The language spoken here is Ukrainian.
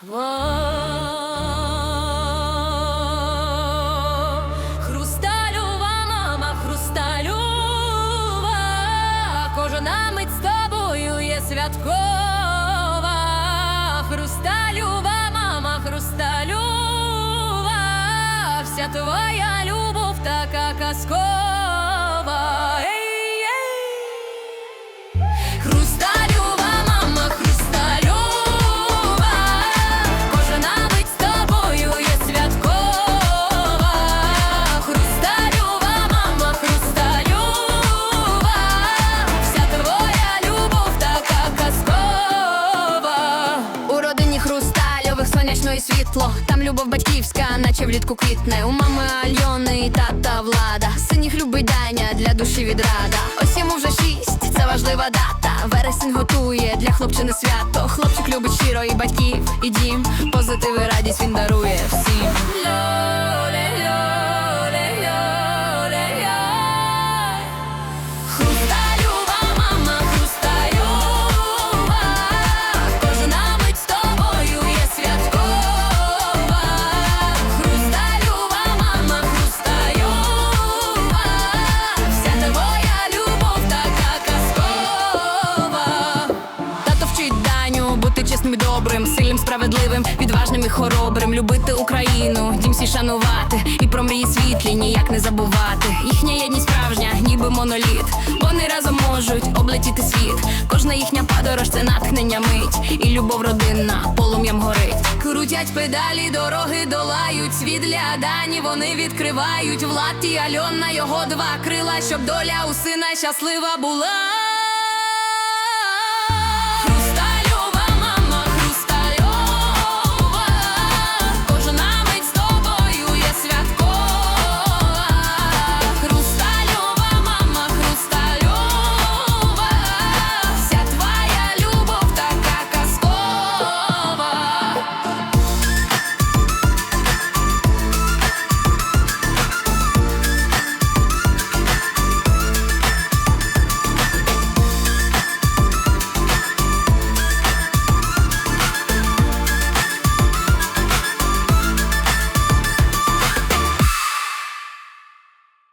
Хрусталюва мама, хрусталюва, кожна мить з тобою є святкова. Хрусталюва мама, хрусталюва, вся твоя любов така казкова. Сонячно і світло. Там любов батьківська, наче влітку квітне. У мами Альони і тата влада. Синіх любить Даня для душі відрада. Ось йому вже шість, це важлива дата. Вересень готує для хлопчини свято. Хлопчик любить щиро і батьків, і дім. Позитив і радість він дарує всім. Вчить бути чесним і добрим, сильним, справедливим, відважним і хоробрим, любити Україну, дім всі шанувати, і про мрії світлі ніяк не забувати. Їхня єдність справжня, ніби моноліт. Вони разом можуть облетіти світ. Кожна їхня подорож це натхнення мить, і любов родинна полум'ям горить. Крутять педалі, дороги долають. Світ для Дані вони відкривають. Влад і Альона його два крила, щоб доля у сина щаслива була.